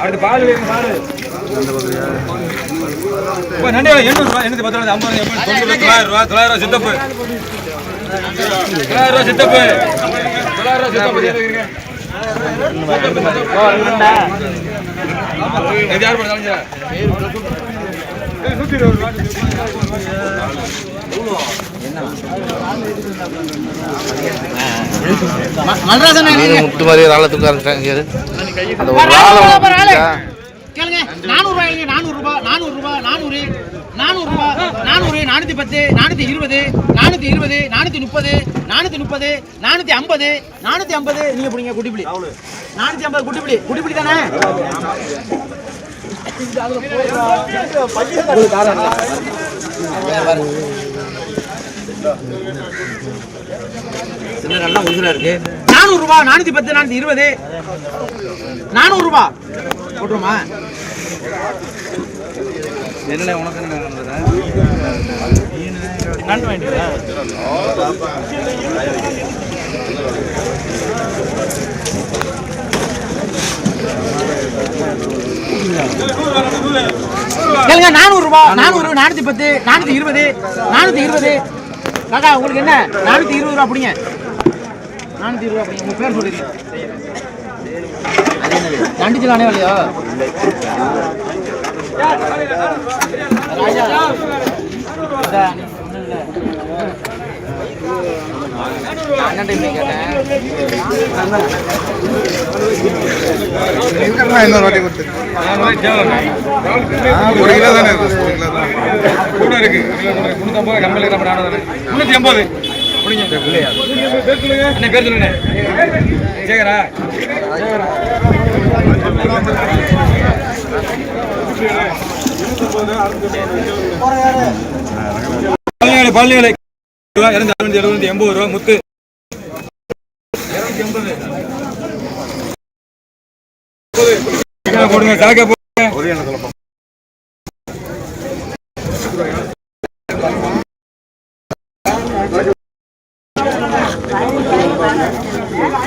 அடுத்து பால் வேணும் பால். நண்டி எண்ணூறு ரூபா எண்ணூத்தி பத்து ரூபா ஐம்பது எண்பது தொண்ணூறு தொள்ளாயிரம் ரூபா தொள்ளாயிரம் ரூபா சித்தப்பு. தொள்ளாயிரம் ரூபா சித்தப்பு. தொள்ளாயிரம் ரூபா சித்தப்பு. எதுக்கு இருக்கு? இது யார் போடுறது அலைஞ்சா? ஏய், நூத்தி இருபது ரூபா முட்டு மாதிரி ராளை தூக்க ஆரம்பிச்சிட்டாங்க அந்த ஒரு வந்துச்சா? கேளுங்க நானூறு ரூபாய் நானூறு ரூபாய் நானூறு ரூபாய் நானூறு நானூறு ரூபாய் நானூறு நானூத்தி பத்து நானூத்தி இருபது நானூத்தி இருபது நானூத்தி முப்பது நானூத்தி முப்பது நானூத்தி ஐம்பது நானூத்தி ஐம்பது. நீங்க பிடிங்க குட்டிப்பிடி. நானூத்தி ஐம்பது குட்டிப்பிடி. குட்டிப்பிடி தானே? நானூறு ரூபாய் நானூத்தி பத்து நானூத்தி இருபது. நானூறு ரூபாய் போட்டுருமா? என்ன உனக்கு கேளுங்க நானூறு ரூபாய் நானூறு நானூத்தி பத்து நானூத்தி இருபது நானூத்தி இருபது. காக்கா உங்களுக்கு என்ன? நானூத்தி இருபது ரூபா பிடிங்க. நானூத்தி இருபது ரூபா பிடிங்க உங்க பேர் சொல்லிடுங்க நண்டு சிலானே இல்லையோ இன்னொரு வாட்டி கொடுத்து? ஒரு கிலோ தானே ஒரு கிலோ தான். கூட இருக்கு. நம்ம முன்னூத்தி என்ன பேர் சொல்லுங்க? சேகரா பள்ளிகளை பள்ளிகளை இரநூத்தி அறுபத்தி எண்பது ரூபா முத்து. கொடுங்க எண்பது போடுங்க.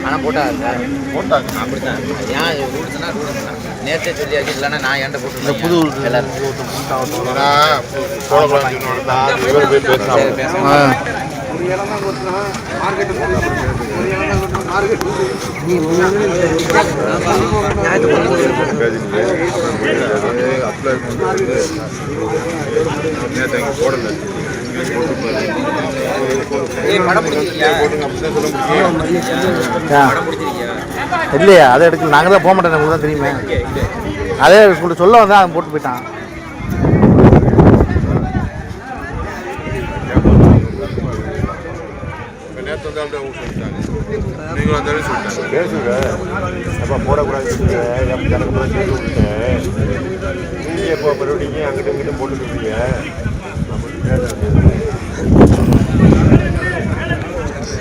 ஆனால் போட்டாங்க போட்டாங்க அப்படித்தான் ஏன் ரூல்ஸ்னா ரூல்ஸ் தான் நேற்றே சொல்லியாச்சு இல்லைன்னா நான் என்கிட்ட போட்டு புது ரூல்ஸ் எல்லாரும் இல்லையா அதை எடுக்க நாங்கள் தான் போக மாட்டோம் உங்களுக்கு தான் தெரியுமே. அதே சொல்ல சொல்ல வந்தா அவன் போட்டு போயிட்டான். பேசுங்க. அப்போ போடக்கூடாது எனக்கு கூட சொல்லி விட்டேன் நீங்கள் இப்போ மறுபடியும் அங்கிட்ட இங்கிட்ட போட்டுருக்கீங்க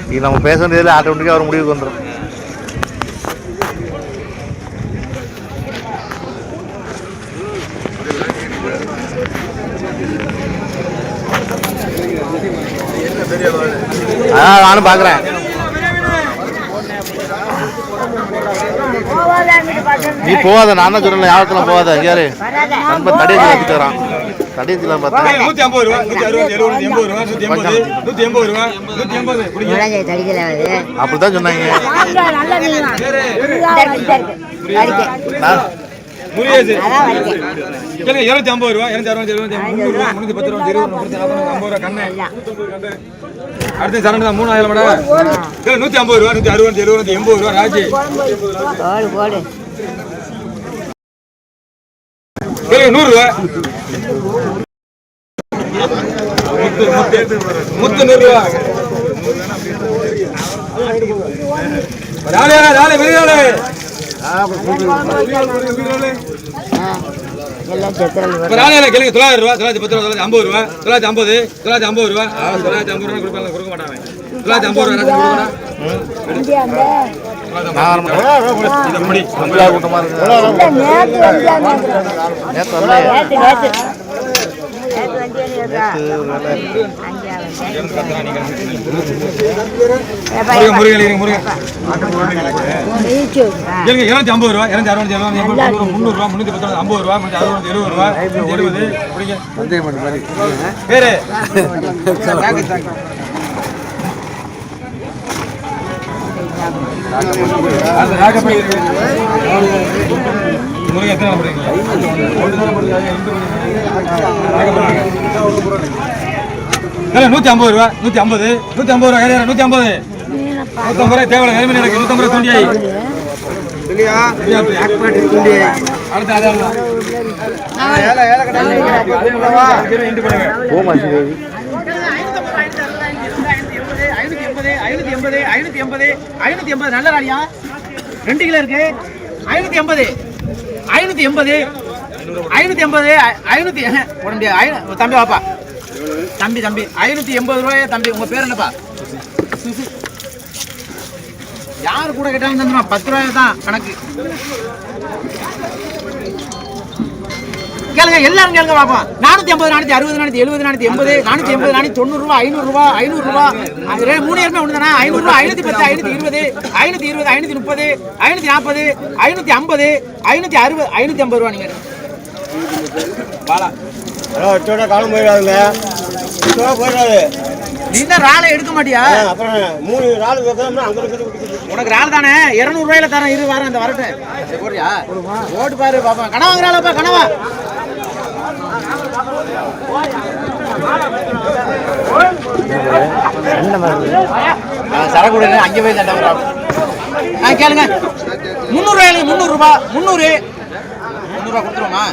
இது நம்ம பேச வேண்டியதில் ஆட்டோமேட்டிக்காக ஒரு முடிவுக்கு வந்துடும் அதான் நானும் பார்க்குறேன் நீ போகாத நான் தான் சொல்லல யாவத்தில் போகாத யாரு நண்பன் தடியத்தில் வச்சுட்டு வரான். தடியத்தில் பார்த்தேன் நூத்தி ஐம்பது ரூபா நூத்தி அறுபது எழுபது எண்பது ரூபா நூத்தி எண்பது நூத்தி எண்பது ரூபா நூத்தி எண்பது அப்படித்தான் சொன்னாங்க. முருகேசு. இருநூத்தி ஐம்பது ரூபா இருநூத்தி அறுபது முன்னூத்தி பத்து ரூபா இருபது ஐம்பது ரூபா கண்ணு. அடுத்து சரண் தான் மூணாயிரம் மேடம். நூத்தி ஐம்பது ரூபா நூத்தி அறுபது எழுபது எண்பது ரூபா ராஜி. போடு போடு கேளுங்க நூறு ரூபா. முத்து முத்து. முத்து நூறு ரூபா. ராலே ராலே விரியாலே எல்லாம் செத்துறல் இப்ப நாளையில கேளுங்க தொள்ளாயிரம் ரூபா தொள்ளாயிரத்தி பத்து ரூபா தொள்ளாயிரத்தி ஐம்பது ரூபா தொள்ளாயிரத்தி ஐம்பது தொள்ளாயிரத்தி ஐம்பது ரூபா தொள்ளாயிரத்தி ஐம்பது ரூபா கொடுப்பாங்க கொடுக்க மாட்டாங்க. தொள்ளாயிரத்தி ஐம்பது ரூபா ராஜா இருநூத்தி ஐம்பது ரூபா இருநூத்தி அறுபது எழுபது முந்நூறு ரூபா முந்நூத்தி ஐம்பது ரூபா முந்நூத்தி அறுபது எழுபது ரூபா எழுபது பேரு முருகன் எத்தனை படிக்கிறீங்க? இல்ல, நூத்தி ஐம்பது ரூபா நூத்தி ஐம்பது நூத்தி ஐம்பது ரூபா கிடையாது நூத்தி ஐம்பது நூத்தி ஐம்பது ரூபாய் தேவை எலும்பு எனக்கு நூத்தி ஐம்பது ரூபாய் தூண்டியாய் அடுத்து அதான் ஐநூத்தி எண்பது ஐநூத்தி எண்பது நல்ல ராடியா ரெண்டு கிலோ இருக்கு ஐநூத்தி எண்பது ஐநூத்தி எண்பது. ஐநூத்தி எண்பது ஐநூத்தி போட ஐநூ- தம்பி வாப்பா. தம்பி தம்பி. ஐநூத்தி எண்பது ரூபாய் தம்பி உங்க பேர் என்னப்பா? யார் யாரு கூட கேட்டாலும் தந்துடும் பத்து ரூபாய் தான் கணக்கு. கேளுங்க எல்லாரும் கேளுங்க பாப்போம் நானூத்தி ஐம்பது நானூத்தி அறுபது நானூத்தி எழுபது நானூத்தி எண்பது நானூத்தி எண்பது நானூத்தி தொண்ணூறு ரூபா ஐநூறு ரூபா ஐநூறு ரூபா. மூணு பேருமே ஒன்று தானே ஐநூறு ரூபா ஐநூத்தி பத்து ஐநூத்தி இருபது ஐநூத்தி இருபது ஐநூத்தி முப்பது ஐநூத்தி நாற்பது ஐநூத்தி ஐம்பது ஐநூத்தி அறுபது ஐநூத்தி ஐம்பது ரூபா நீங்க. பாலா காலம் போயிடாதுங்க. போயிடாது. நீ தான் ராலை எடுக்க மாட்டியா? அப்புறம் மூணு அங்கே இருக்கிறது உனக்கு ரால் தானே? இருநூறு ரூபாயில தரேன் இரு வாரம் இந்த வரட்டும் சரி, போறியா ஓட்டு பாரு பாப்பா. கனவாங்கிறாளப்பா கனவா. சரக்கு அங்கே போய் தண்டை ஆ கேளுங்க. முந்நூறு ரூபாய் முந்நூறு முந்நூறு. முந்நூறுவா கொடுத்துருவோமா?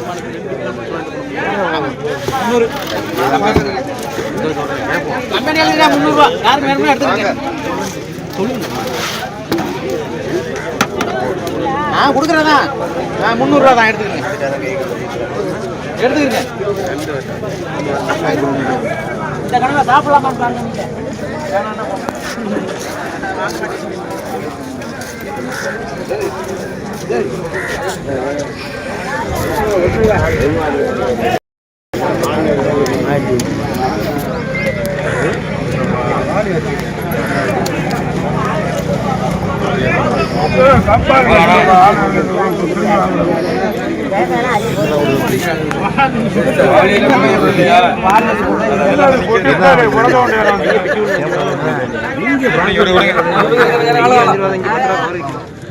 முந்நூறு. கம்பெனி எழுதுறா முந்நூறுவா யாருக்கு வேணுமோ எடுத்துக்கங்க நான் கொடுக்குறதா? நான் முந்நூறுரூவா தான் எடுத்துக்கிறேன் எடுத்துக்கிறேன் இந்த கணவை சாப்பிடலாமான்னு பாருங்க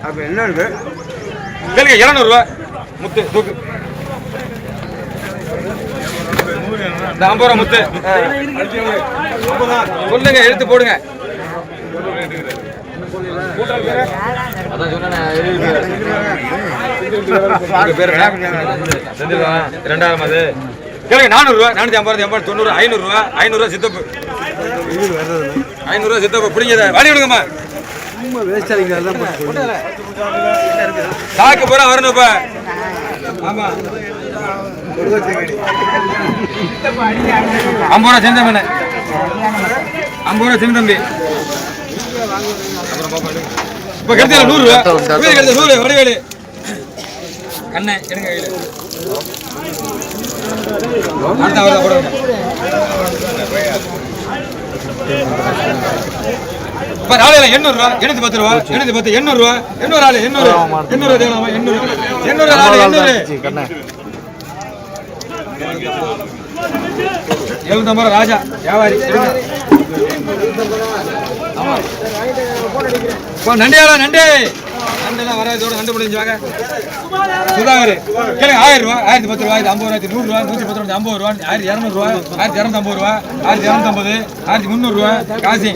அப்ப என்ன இருக்கு கேளுங்க இருநூறு முத்து தூக்கு. இந்த ஐம்பது ரூபா முத்து. சொல்லுங்க எடுத்து போடுங்க. ரெண்டாயிரம் அது கேளுங்க நானூறு ரூபா நானூத்தி ஐம்பது எண்பது தொண்ணூறு ஐநூறுரூவா ஐநூறுரூவா ஐநூறு சித்தப்பு. ஐநூறுரூவா சித்தப்பா பிடிங்க வாடி விடுங்கம்மா. சாக்கு பூரா வரணும் ஆமா. ஐம்பது ரூபா செஞ்ச பண்ண ஐம்பது ரூபா செஞ்ச தம்பி. இப்ப கிடைச்சல நூறு ரூபா. கிடைச்ச நூறு வடிவேலு கண்ணை எடுங்க கையில. அடுத்த போடுங்க. இப்ப நாளையில எண்ணூறு ரூபா. எண்ணூத்தி பத்து ரூபா. எண்ணூத்தி பத்து எண்ணூறு ரூபா. எண்ணூறு ஆளு எண்ணூறு. எண்ணூறு தேவலாமா எண்ணூறு. எண்ணூறு ஆளு எண்ணூறு. எழுநூத்தம்பது ரூபா ராஜா வியாபாரி நண்டியாளா நண்டு நண்டெல்லாம் வராதோட நண்டு முடிஞ்சு சுதாகர் கேளுங்க ஆயிரம் ரூபா ஆயிரத்தி பத்து ரூபாய் ஐம்பது ரூபாய் நூறு ரூபா நூற்றி பத்து ரூபாய் ஐம்பது ரூபா ஆயிரத்தி இரநூறு ரூபா ஆயிரத்தி இரநூத்தம்பது ரூபா ஆயிரத்தி இரநூத்தம்பது ஆயிரத்தி முந்நூறு ரூபா காசி.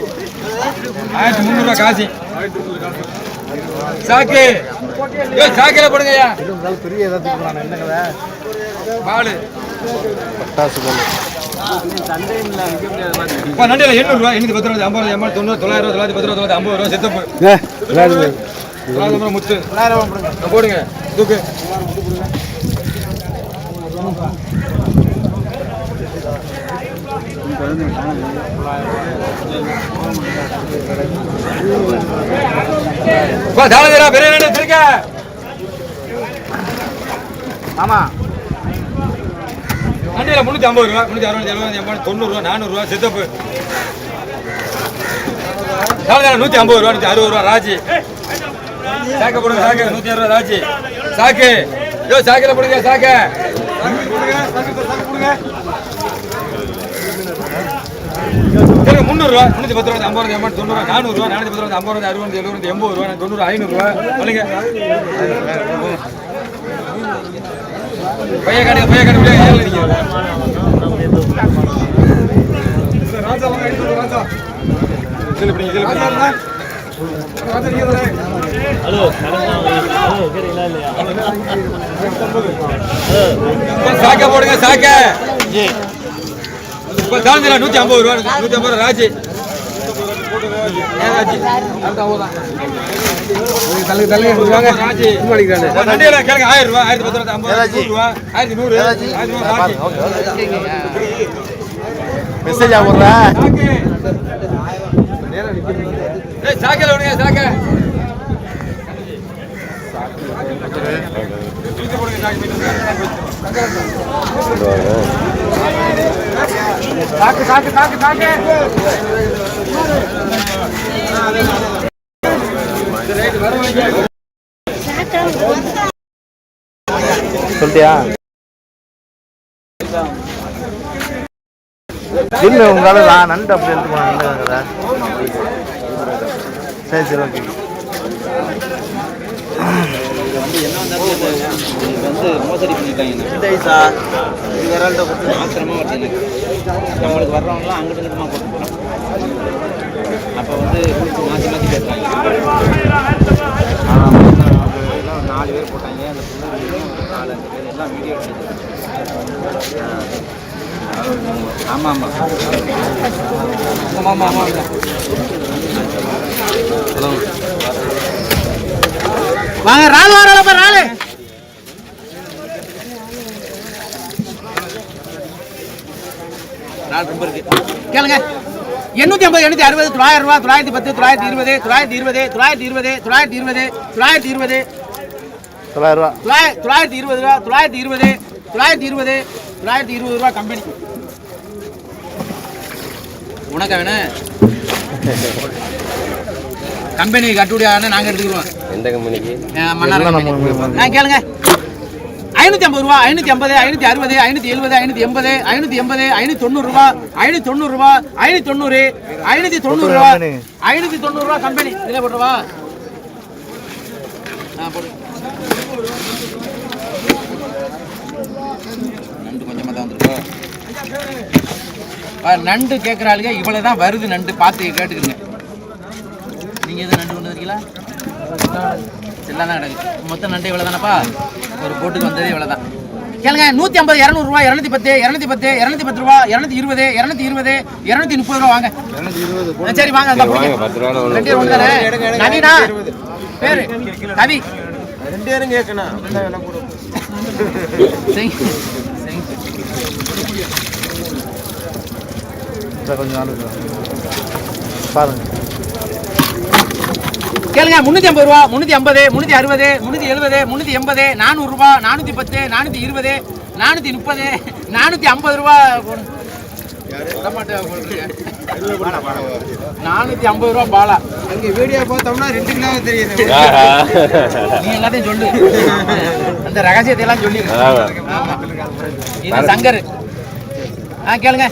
ஆயிரத்தி முந்நூறு ரூபா காசி. சாக்கு. ஏய், சாக்கில போடுங்க ஐயா. பெரிய பாலு பட்டாசு எண்ணூறு ரூபா எண்ணூற்றி பத்து ரூபா ஐம்பது ரூபா தொண்ணூறு தொள்ளாயிரம் தொள்ளாயிரத்தி பத்து ரூபா தொள்ளாயிரத்தி ஐம்பது ரூபா சித்தப்பு. தொள்ளாயிரம் முத்து தொள்ளாயிரம் போடுங்க. தூக்கு. தானதரா பெரிய திருக்க ஆமா. அண்டையில் முந்நூற்றி ஐம்பது ரூபா முந்நூற்றி அறுபது எழுபது எண்பது தொண்ணூறுரூவா நானூறுரூவா சித்தப்பு நூற்றி ஐம்பது ரூபா நூற்றி அறுபது ரூபா ராஜி. சாக்க போடுங்க சாக்கு. நூற்றி அறுபது ஆச்சு. சாக்கு. யோ சாக்கில் போடுங்க சாக்க. சரிங்க முந்நூறுரூவா முந்நூற்றி பத்து ரூபா ஐம்பது ரூபா எண்பது தொண்ணூறு நானூறுரூவா நானூற்றி பத்து ரூபா ஐம்பது ரூபா அறுபது எழுபது எண்பது ரூபா தொண்ணூறு ஐநூறுரூவா சொல்லுங்க. பையன் காட்டுங்க பைய காட்டுங்க. ஏழு அடிக்கிறது இதுல பிடிங்க, இதுல பிடிங்க. இப்ப சாக்க போடுங்க சாக்க. இப்ப தாழ்ந்துடா நூத்தி ஐம்பது ரூபா நூத்தி ஐம்பது ரூபா. ராஜி. ஆயிரம் ரூபா ஆயிரத்தி பத்து ஐம்பது ஆயிரத்தி நூறு? ஆயிரத்தி நூறு மெசேஜ் ஆகுற சாக்கில விடுங்க சாக்க. சாக்கு சாக்கு சாக்கு சாக்கு. சொல்லிட்டியா? இல்லை உங்களால நான் நண்டு அப்படி எடுத்து போனேன் சரி சரி ஓகே. வந்து மோசடி பண்ணிட்டாங்க சார் இது விரல்ட்ட கொடுத்து ஆத்திரமா வச்சுங்க நம்மளுக்கு வர்றவங்களாம் அங்கிட்டு இங்கிட்டுமா போட்டு போகிறோம் அப்போ வந்து மாற்றி மாற்றி பேசுகிறாங்க நாலு பேர் போட்டாங்க. அந்த பொண்ணு நாலு அஞ்சு பேர் எல்லாம் வீடியோ எடுத்து ஆமாம் ஆமாம். ஆமா ஆமா ஆமா வாங்க ராலு வராளப்ப ராலு. நாலு ரொம்ப இருக்கு. கேளுங்க. எண்ணூத்தி ஐம்பது எண்ணூத்தி அறுபது தொள்ளாயிரம் ரூபா தொள்ளாயிரத்தி பத்து தொள்ளாயிரத்தி இருபது தொள்ளாயிரத்தி இருபது தொள்ளாயிரத்தி இருபது தொள்ளாயிரத்தி இருபது தொள்ளாயிரத்தி இருபது. தொள்ளாயிரம் ரூபா. தொள்ளாயிர- தொள்ளாயிரத்தி இருபது ரூபா தொள்ளாயிரத்தி இருபது தொள்ளாயிரத்தி இருபது தொள்ளாயிரத்தி இருபது ரூபா கம்பெனி. உனக்கா வேணும் கம்பெனி கட்டுப்படியான நாங்க எடுத்துக்கிறோம் எந்த கம்பெனிக்கு? ஆ கேளுங்க ஐநூத்தி ஐம்பது ரூபா ஐநூத்தி ஐம்பது ஐநூத்தி அறுபது ஐநூத்தி எழுபது ஐநூத்தி எண்பது ஐநூத்தி எண்பது ஐநூத்தி தொண்ணூறு ரூபா ஐநூத்தி தொண்ணூறு ரூபா ஐநூத்தி தொண்ணூறு ஐநூத்தி தொண்ணூறு ரூபா கம்பெனி. ஐநூத்தி தொண்ணூறு ரூபா கம்பெனி. இதில் போட்டுருவா ஆ போடு. நண்டு கொஞ்சமாக தான் வந்துருக்கோம் நண்டு கேட்குற ஆளுங்க இவ்வளோ தான் வருது நண்டு. பார்த்து கேட்டுக்கிறங்க நீங்கள் எதுவும் நண்டு கொண்டு வரீங்களா எல்லாம் தான் கிடக்கு. மொத்தம் நண்டு இவ்வளோ தானப்பா ஒரு போட்டுக்கு வந்தது இவ்வளோ தான் கேளுங்க நூற்றி ஐம்பது இரநூறுவா இரநூத்தி பத்து இரநூத்தி பத்து இரநூத்தி பத்து ரூபா இரநூத்தி இருபது இரநூத்தி இருபது இரநூத்தி முப்பது ரூபா வாங்க. சரி வாங்க. ரெண்டு ஒன்று தானே நவீனா பேரு கவி ரெண்டு பேரும் கேட்கணும். சரி கொஞ்சம் நாள் பாருங்க. கேளுங்க முந்நூற்றி ஐம்பது ரூபா முந்நூற்றி ஐம்பது முந்நூற்றி அறுபது முந்நூற்றி எழுபது முந்நூற்றி எண்பது நானூறுரூபா நானூற்றி பத்து நானூற்றி இருபது நானூற்றி முப்பது நானூற்றி ஐம்பது ரூபா. நானூற்றி ஐம்பது ரூபா பாலா. அங்கே வீடியோ பார்த்தோம்னா ரெண்டு கிலோ தெரியுது. நீ எல்லாத்தையும் சொல்லு. அந்த ரகசியத்தை எல்லாம் சொல்லி ஆமா. இது சங்கர். ஆ கேளுங்க.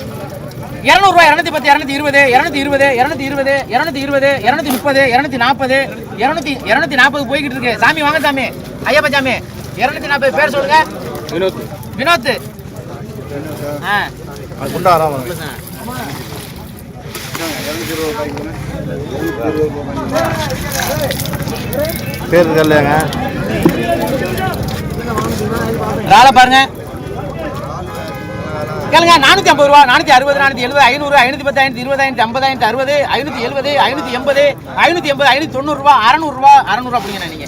இரநூறுவா இரநூத்தி பத்து இரநூத்தி இருபது இரநூத்தி இருபது இரநூத்தி இருபது இரநூத்தி இருபது இரநூத்தி முப்பது இரநூத்தி நாற்பது இரநூத்தி இரநூத்தி நாற்பது போய்கிட்டு இருக்கு சாமி வாங்க சாமி. ஐயப்பா சாமி. இரநூத்தி நாற்பது பேர் சொல்லுங்க. வினோத். வினோத். பேர் இருக்கலையாங்க ராலை பாருங்க. கேளுங்க நானூத்தி ஐம்பது ரூபா நானூத்தி அறுபது நானூத்தி எழுபது ஐநூறு ஐநூத்தி பத்து ஐநூத்தி இருபது ஐநூத்தி ஐம்பது அறுபது ஐநூத்தி எழுபது ஐநூத்தி எண்பது ஐநூத்தி எண்பது ஐநூத்தி தொண்ணூறு ரூபா அறநூறு அறநூறுவா பிடிங்க நீங்க.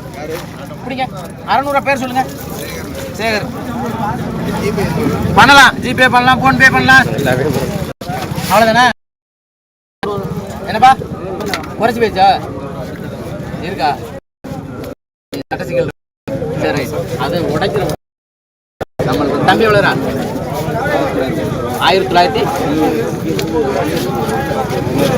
பிடிங்க. அறநூறுவா பேர் சொல்லுங்க. சேகர். பண்ணலாம். ஜிபே பண்ணலாம் ஃபோன்பே பண்ணலாம். அவ்வளோதானே என்னப்பா? குறைச்சி போயிச்சா இருக்கா? சட்ட சரி. அது உடைக்கிற நம்மளுக்கு தம்பி எவ்வளோ ஆயிரத்தி தொள்ளாயிரத்தி